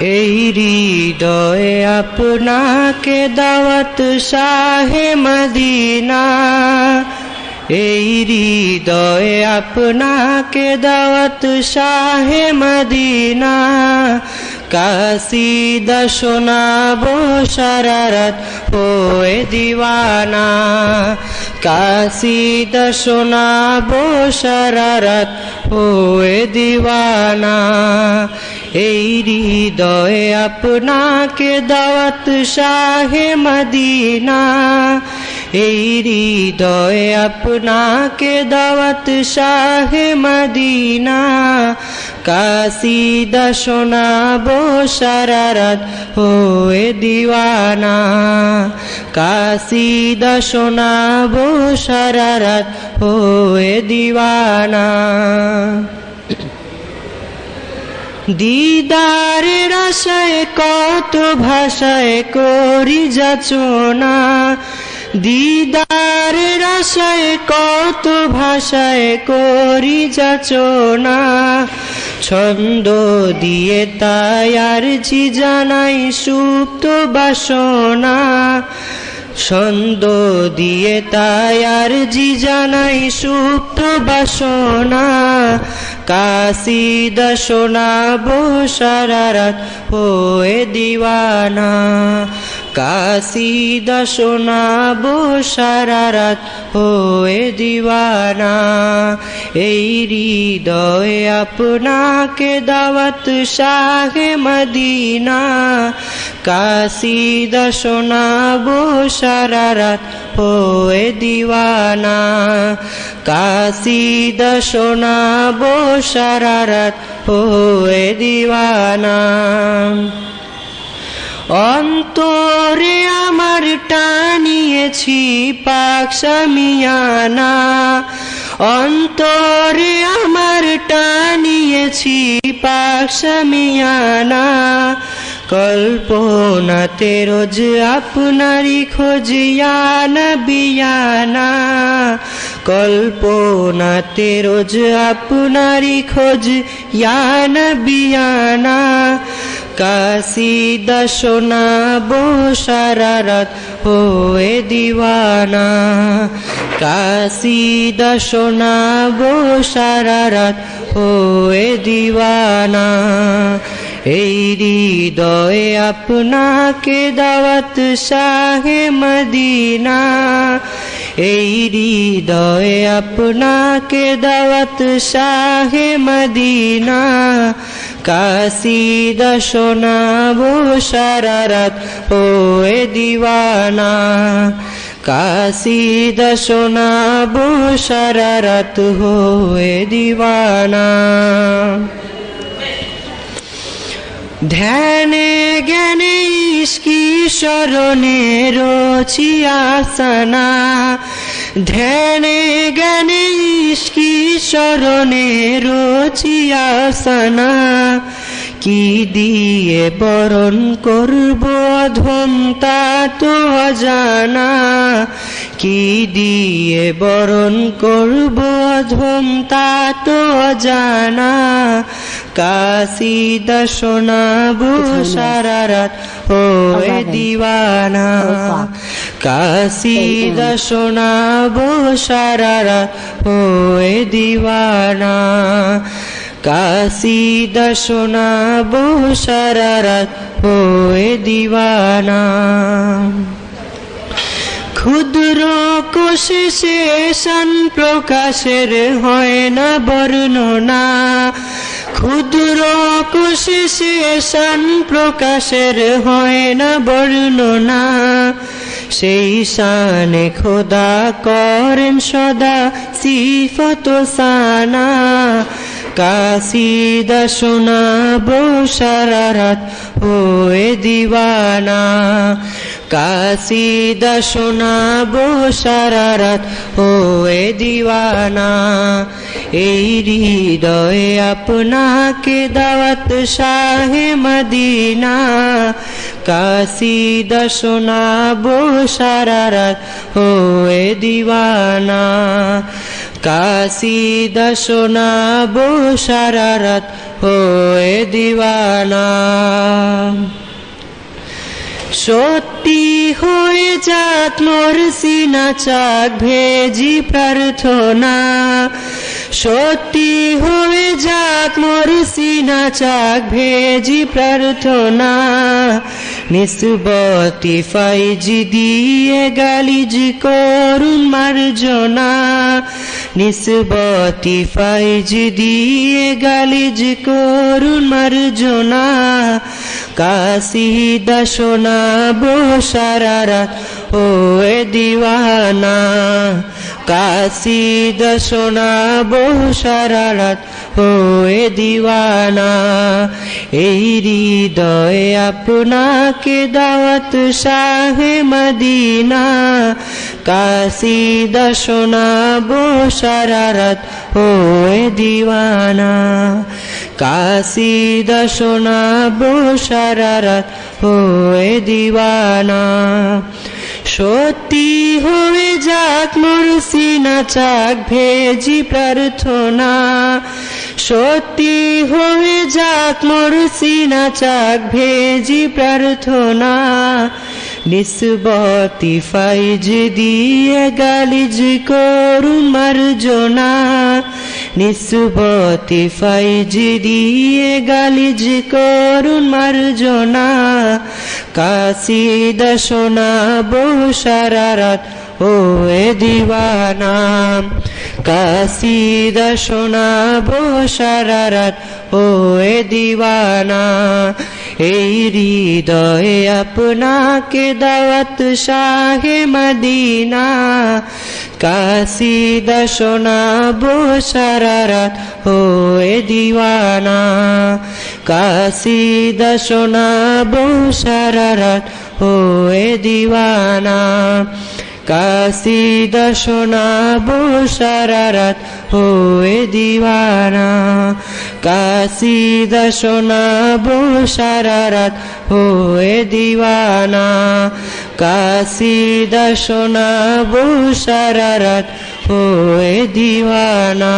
এই হৃদয়ে আপনাকে দাওয়াত শাহে মদিনা। এই হৃদয়ে আপনাকে দাওয়াত শাহে মদিনা। কাসিদা শোনাবো সারারাত ওয়ে দিওয়ানা। কাসিদা শোনাবো সারারাত ওয়ে দিওয়ানা। এই হৃদয়ে আপনাকে দাওয়াত শাহে মদিনা। এই হৃদয়ে আপনাকে দাওয়াত শাহে মদিনা। কাসিদা শোনাবো সারারাত হোয়ে দিওয়ানা। কাসিদা শোনাবো সারারাত হোয়ে দিওয়ানা। দিদারের আশায় কত ভাষায় করি যাচনা দিদারের আশায় কত ভাষায় করি যাচনা ছন্দ দিয়ে তাই আর জানাই সুপ্ত বাসনা। ছন্দ দিয়ে তাই আর জি জানাই সুপ্ত বাসনা। কাসিদা শোনাবো সারারাত হয়ে দিওয়ানা। কাসিদা শোনাবো সারারাত হয়ে দিওয়ানা। এই হৃদয়ে আপনাকে দাওয়াত শাহে মদিনা। কাসিদা শোনাবো সারারাত হয়ে দিওয়ানা। কাসিদা শোনাবো সারারাত হয়ে দিওয়ানা। অন্তরে আমার টানিয়েছি পাকসামিয়ানা অন্তরে আমার টানিয়েছি পাকসামিয়ানা কল্পনাতে রোজ আপনারই খোঁজিয়ানা বিয়ানা কল্পনাতে রোজ আপনারই খোঁজ ইয়ানা বিয়ানা কাসিদা শোনাবো সারারাত হয়ে দিওয়ানা। কাসিদা শোনাবো সারারাত হয়ে দিওয়ানা। এই হৃদয়ে আপনাকে দাওয়াত শাহে মদিনা। এই হৃদয়ে আপনাকে দাওয়াত শাহে মদিনা। কাসিদা শোনাবো সারারাত ওয়ে দিওয়ানা। কাসিদা শোনাবো সারারাত হয়ে দিওয়ানা। ধ্যানে জ্ঞানে ইস্কি স্মরণে রচিয়াসনা ধ্যানে জ্ঞানে ইস্কি স্মরণে রচিয়াসনা কি দিয়ে বরণ করব অধম তা তো অজানা। কি দিয়ে বরণ করব অধম তা তো অজানা। কাসিদা শোনাবো সারা রাত ওয়ে দিওয়ানা। কাসিদা শোনাবো সারা রাত ওয়ে দিওয়ানা। কাসিদা শোনাবো সারা রাত ওয়ে দিওয়ানা। ক্ষুদ্র কোশে শান প্রকাশের হয় না বর্ণনা। ক্ষুদ্র কোশে শান প্রকাশের হয় না বর্ণনা। সেই শানে খোদা করেন সদা সিফত সানা। কাসিদা শোনাবো সারা রাত হয়ে দিওয়ানা। কাসিদা শোনাবো সারা রাত। হয়ে দিওয়ানা, এই হৃদয়ে আপনাকে দাওয়াত শাহে মদিনা। কাসিদা শোনাবো সারা রাত হয়ে দিওয়ানা। কাসিদা শোনাবো সারা রাত হোয়ে দিওয়ানা। সত্যি হয়ে যাক মোর সিনা চাক, ভেজি প্রার্থনা। সত্যি হয়ে যাক মোর সিনা চাক, ভেজি প্রার্থনা। নিসবতি ফাইজি দিয়ে গালিজ করুন মার্জনা। নিসবতি ফাইজি দিয়ে গালিজ করুন মার্জনা। কাসিদা শোনাবো সারা রাত ও এ দিওয়ানা। কাসিদা শোনাবো সারারাত ও এ দিওয়ানা। এই হৃদয়ে আপনাকে দাওয়াত শাহে মদিনা। কাসিদা শোনাবো সারারাত ও এ দিওয়ানা। কাসিদা শোনাবো সারা রাত ও এ দিওয়ানা সত্যি হয়ে যাক মোর সিনা, চাক ভেজি প্রার্থনা। সত্যি হয়ে যাক মোর সিনা, চাক ভেজি প্রার্থনা। নিসবতি ফাইজ দিয়ে গালিজ করুন মার্জনা নিসবতি ফাইজ দিয়ে গালিজ করুন মার্জনা। কাসিদা শোনাবো সারা রাত ও এ দিওয়ানা কাসিদা শোনাবো সারা রাত ও এ দিওয়ানা এই হৃদয়ে আপনাকে দাওয়াত শাহে মদিনা কাসিদা শোনাবো সারা রাত ও এ দিওয়ানা কাসিদা শোনাবো সারা ও এ দিওয়ানা কাসিদা শোনাবো সারা রাত এ দিওয়ানা। কাসিদা শোনাবো সারা রাত এ দিওয়ানা। কাসিদা শোনাবো সারা রাত এ দিওয়ানা।